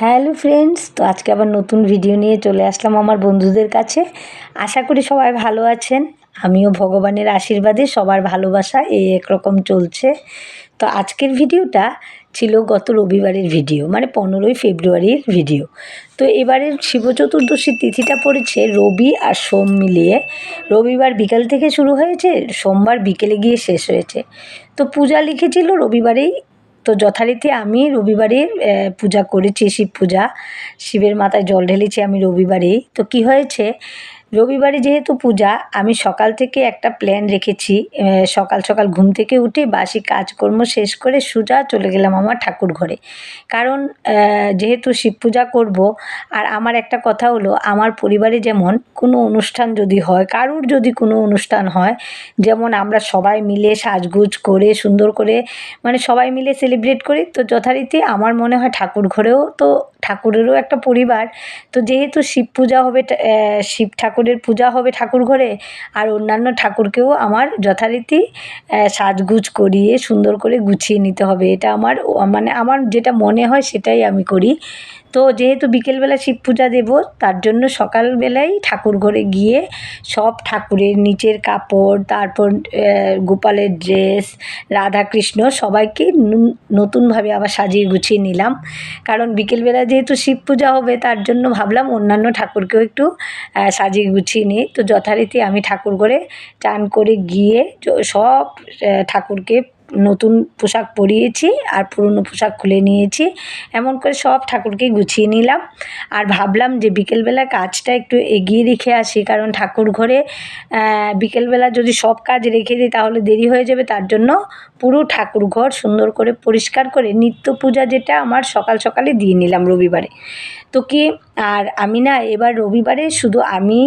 Hello friends, তো আজকে আবার নতুন ভিডিও নিয়ে চলে আসলাম আমার বন্ধুদের কাছে। আশা করি সবাই ভালো আছেন। আমিও ভগবানের আশীর্বাদে সবার ভালোবাসা এই একরকম চলছে। তো আজকের ভিডিওটা ছিল গত রবিবারের ভিডিও মানে পনেরোই ফেব্রুয়ারির ভিডিও। তো এবারের শিব চতুর্দশীর তিথিটা পড়েছে রবি আর সোম মিলিয়ে। রবিবার বিকাল থেকে শুরু হয়েছে, সোমবার বিকেলে গিয়ে শেষ হয়েছে। তো পূজা লিখেছিল রবিবারেই তো যথারীতি আমি রবিবারে পূজা করেছি, শিব পূজা। শিবের মাথায় জল ঢেলেছি আমি রবিবারেই। তো কি হয়েছে রবিবারে যেহেতু পূজা, আমি সকাল থেকে একটা প্ল্যান রেখেছি। সকাল সকাল ঘুম থেকে উঠে বাসি কাজকর্ম শেষ করে সোজা চলে গেলাম আমার ঠাকুর ঘরে। কারণ যেহেতু শিব পূজা করব, আর আমার একটা কথা হলো, আমার পরিবারে যেমন কোনো অনুষ্ঠান যদি হয়, কারুর যদি কোনো অনুষ্ঠান হয়, যেমন আমরা সবাই মিলে সাজগুজ করে, সুন্দর করে মানে সবাই মিলে সেলিব্রেট করি, তো যথারীতি আমার মনে হয় ঠাকুর ঘরেও তো ঠাকুরেরও একটা পরিবার। তো যেহেতু শিব পূজা হবে শিব ঠাকুরের পূজা হবে ঠাকুর ঘরে আর অন্যান্য ঠাকুরকেও আমার যথারীতি সাজগুজ করিয়ে সুন্দর করে গুছিয়ে নিতে হবে। এটা আমার মানে আমার যেটা মনে হয় সেটাই আমি করি। তো যেহেতু বিকেলবেলা শিব পূজা দেব, তার জন্য সকালবেলায় ঠাকুর ঘরে গিয়ে সব ঠাকুরের নিচের কাপড়, তারপর গোপালের ড্রেস রাধাকৃষ্ণ সবাইকে নতুনভাবে আবার সাজিয়ে গুছিয়ে নিলাম। কারণ বিকেলবেলা যেহেতু শিব পূজা হবে, তার জন্য ভাবলাম অন্যান্য ঠাকুরকেও একটু সাজিয়ে গুছিয়ে নিই। তো যথারীতি আমি ঠাকুর ঘরে চান করে গিয়ে সব ঠাকুরকে নতুন পোশাক পরিয়েছি আর পুরনো পোশাক খুলে নিয়েছি। এমন করে সব ঠাকুরকে গুছিয়ে নিলাম। আর ভাবলাম যে বিকেলবেলা কাজটা একটু এগিয়ে রেখে আসি, কারণ ঠাকুর ঘরে বিকেলবেলা যদি সব কাজ রেখে দিই তাহলে দেরি হয়ে যাবে। তার জন্য পুরো ঠাকুর ঘর সুন্দর করে পরিষ্কার করে নিত্য পূজা যেটা আমার সকাল সকালে দিয়ে নিলাম রবিবারে। তো কি আর আমি না এবার রবিবারে শুধু আমি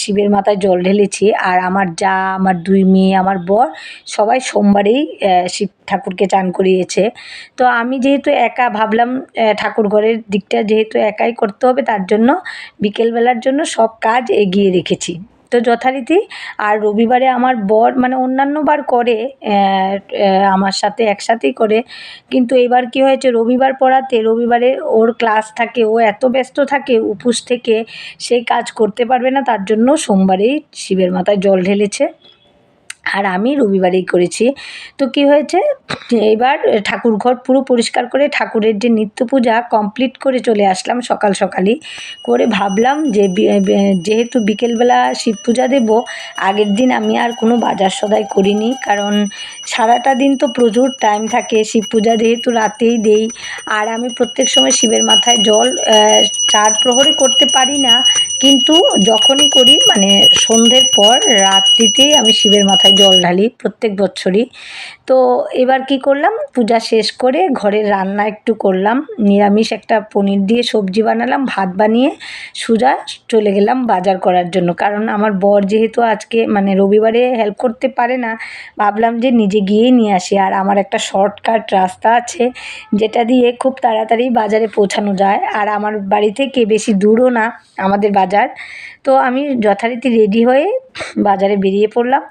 শিবের মাথায় জল ঢেলেছি আর আমার যা, আমার দুই মেয়ে, আমার বর সবাই সোমবারেই শিব ঠাকুরকে চান করিয়েছে। তো আমি যেহেতু একা ভাবলাম ঠাকুর ঘরের দিকটা যেহেতু একাই করতে হবে, তার জন্য বিকেলবেলার জন্য সব কাজ এগিয়ে রেখেছি। তো যথারীতি। আর রবিবারে আমার বর মানে অন্যান্য বার করে আমার সাথে একসাথেই করে। কিন্তু এবার কি হয়েছে, রবিবার পড়াতে রবিবারে ওর ক্লাস থাকে, ও এত ব্যস্ত থাকে, উপোস থেকে সেই কাজ করতে পারবে না, তার জন্য সোমবারেই শিবের মাথায় জল ঢেলেছে। আর আমি রবিবারেই করেছি। তো কি হয়েছে? এবার ঠাকুর ঘর পুরো পরিষ্কার করে ঠাকুরের যে নিত্য পূজা কমপ্লিট করে চলে আসলাম সকাল সকালই। করে ভাবলাম যে যেহেতু বিকেলবেলা শিব পূজা দেব, আগের দিন আমি আর কোনো বাজার সদাই করিনি। কারণ সারাটা দিন তো প্রচুর টাইম থাকে শিব পূজা যেহেতু রাতেই দেই। আর আমি প্রত্যেক সময় শিবের মাথায় জল চার প্রহরে করতে পারি না। কিন্তু যখনই করি মানে সন্ধ্যের পর রাত্রিতেই আমি শিবের মাথায় জল ঢালি প্রত্যেক বছরই তো এবার কি করলাম? পূজা শেষ করে ঘরের রান্না একটু করলাম, নিরামিষ একটা পনির দিয়ে সবজি বানালাম, ভাত বানিয়ে সোজা চলে গেলাম বাজার করার জন্য। কারণ আমার বর যেহেতু আজকে মানে রবিবারে হেল্প করতে পারে না, ভাবলাম যে নিজে গিয়েই নিয়ে আসি। আর আমার একটা শর্টকাট রাস্তা আছে, যেটা দিয়ে খুব তাড়াতাড়ি বাজারে পৌঁছানো যায়। আর আমার বাড়ি থেকে বেশি দূরও না, আমাদের বাজার তো আমি যথারীতি রেডি হয়ে বাজারে বেরিয়ে পড়লাম।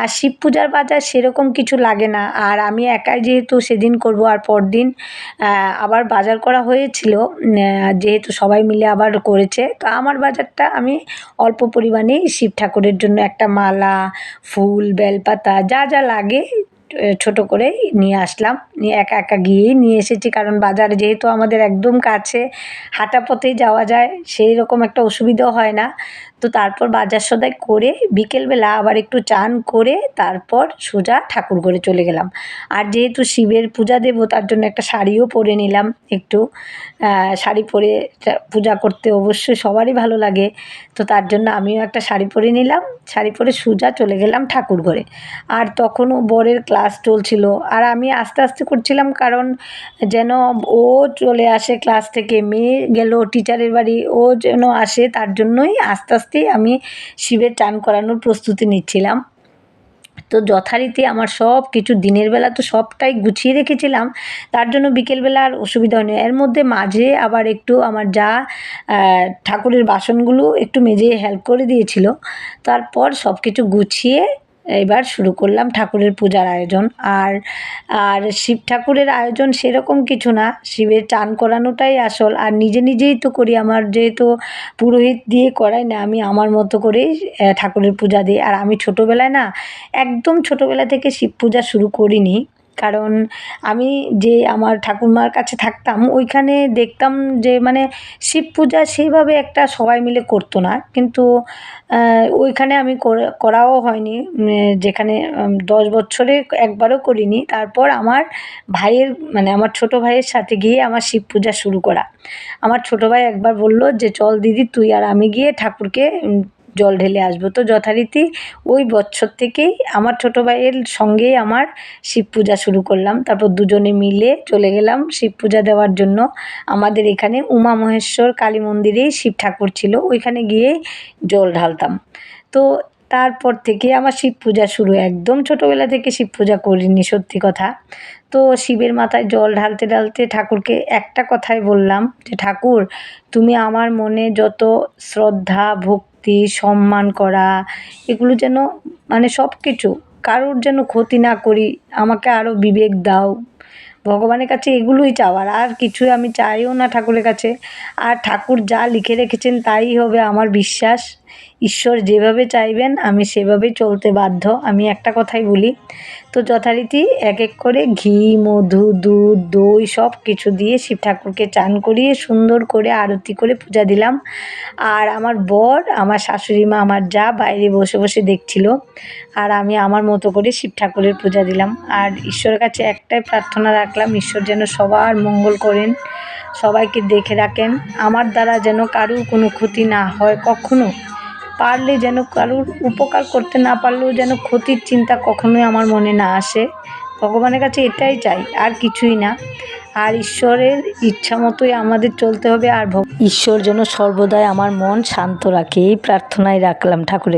আর শিব পূজার বাজার সেরকম কিছু লাগে না। আর আমি একাই যেহেতু সেদিন করব আর পরদিন আবার বাজার করা হয়েছিল যেহেতু সবাই মিলে আবার করেছে, তো আমার বাজারটা আমি অল্প পরিমাণেই শিব ঠাকুরের জন্য একটা মালা, ফুল, বেলপাতা, যা যা লাগে ছোট করে নিয়ে আসলাম। নিয়ে একা একা গিয়েই নিয়ে এসেছি কারণ বাজার যেহেতু আমাদের একদম কাছে হাঁটা পথেই যাওয়া যায় সেই রকম একটা অসুবিধাও হয় না। তো তারপর বাজার সদাই করে বিকেলবেলা আবার একটু চান করে তারপর সোজা ঠাকুর ঘরে চলে গেলাম। আর যেহেতু শিবের পূজা দেবো, তার জন্য একটা শাড়িও পরে নিলাম একটু। শাড়ি পরে পূজা করতে অবশ্যই সবারই ভালো লাগে। তো তার জন্য আমিও একটা শাড়ি পরে নিলাম, শাড়ি পরে সোজা চলে গেলাম ঠাকুর ঘরে। আর তখনও বরের ক্লাস চলছিল। আর আমি আস্তে আস্তে করছিলাম কারণ যেন ও চলে আসে ক্লাস থেকে, মেয়ে গেল টিচারের বাড়ি, ও যেন আসে তার জন্যই আস্তে আস্তে আস্তেই আমি শিবের চান করানোর প্রস্তুতি নিচ্ছিলাম। তো যথারীতি আমার সব কিছু দিনের বেলা তো সবটাই গুছিয়ে রেখেছিলাম। তার জন্য বিকেলবেলা আর অসুবিধা হয়নি। এর মধ্যে মাঝে আবার একটু আমার যা ঠাকুরের বাসনগুলো একটু মেজে হেল্প করে দিয়েছিল। তারপর সব কিছু গুছিয়ে এবার শুরু করলাম ঠাকুরের পূজার আয়োজন। আর আর শিব ঠাকুরের আয়োজন সেরকম কিছু না শিবের চান করানোটাই আসল। আর নিজে নিজেই তো করি, আমার যেহেতু পুরোহিত দিয়ে করাই না, আমি আমার মতো করেই ঠাকুরের পূজা দিই। আর আমি ছোটোবেলায় না, একদম ছোটোবেলা থেকে শিব পূজা শুরু করিনি। কারণ আমি যে আমার ঠাকুরমার কাছে থাকতাম, ওইখানে দেখতাম যে মানে শিব পূজা সেইভাবে একটা সবাই মিলে করতো না। কিন্তু ওইখানে আমি করাও হয়নি। যেখানে দশ বছরে একবারও করিনি। তারপর আমার ভাইয়ের মানে আমার ছোটো ভাইয়ের সাথে গিয়ে আমার শিব পূজা শুরু করা। আমার ছোটো ভাই একবার বলল যে, চল দিদি, তুই আর আমি গিয়ে ঠাকুরকে জল ঢেলে আসব। তো যথারীতি ওই বছর থেকেই আমার ছোটো ভাইয়ের সঙ্গেই আমার শিব পূজা শুরু করলাম। তারপর দুজনে মিলে চলে গেলাম শিব পূজা দেওয়ার জন্য। আমাদের এখানে উমা মহেশ্বর কালী মন্দিরেই শিব ঠাকুর ছিল। ওইখানে গিয়ে জল ঢালতাম। তো তারপর থেকে আমার শিব পূজা শুরু। একদম ছোটোবেলা থেকে শিব পূজা করিনি, সত্যি কথা। তো শিবের মাথায় জল ঢালতে ঢালতে ঠাকুরকে একটা কথাই বললাম যে, ঠাকুর, তুমি আমার মনে যত শ্রদ্ধা, ভক্তি সম্মান করা, এগুলো যেন মানে সব কিছু কারোর যেন ক্ষতি না করি, আমাকে আরও বিবেক দাও। ভগবানের কাছে এগুলোই চাওয়ার, আর কিছু আমি চাইও না ঠাকুরের কাছে। আর ঠাকুর যা লিখে রেখেছেন তাই হবে আমার বিশ্বাস। ঈশ্বর যেভাবে চাইবেন, আমি সেভাবেই চলতে বাধ্য। আমি একটা কথাই বলি, তো যথারীতি এক এক করে ঘি, মধু, দুধ, দই সব কিছু দিয়ে শিব ঠাকুরকে চান করিয়ে সুন্দর করে আরতি করে পূজা দিলাম। আর আমার বর, আমার শাশুড়ি মা, আমার যা বাইরে বসে বসে দেখছিল, আর আমি আমার মতো করে শিব ঠাকুরের পূজা দিলাম। আর ঈশ্বরের কাছে একটাই প্রার্থনা রাখলাম, ঈশ্বর যেন সবার মঙ্গল করেন, সবাইকে দেখে রাখেন। আমার দ্বারা যেন কারুর কোনো ক্ষতি না হয় কখনো। পারলে যেন কারুর উপকার করতে না পারলেও যেন ক্ষতির চিন্তা কখনোই আমার মনে না আসে। ভগবানের কাছে এটাই চাই, আর কিছুই না। আর ঈশ্বরের ইচ্ছা মতোই আমাদের চলতে হবে, আর ঈশ্বর যেন সর্বদাই আমার মন শান্ত রাখে, এই প্রার্থনায় রাখলাম ঠাকুরের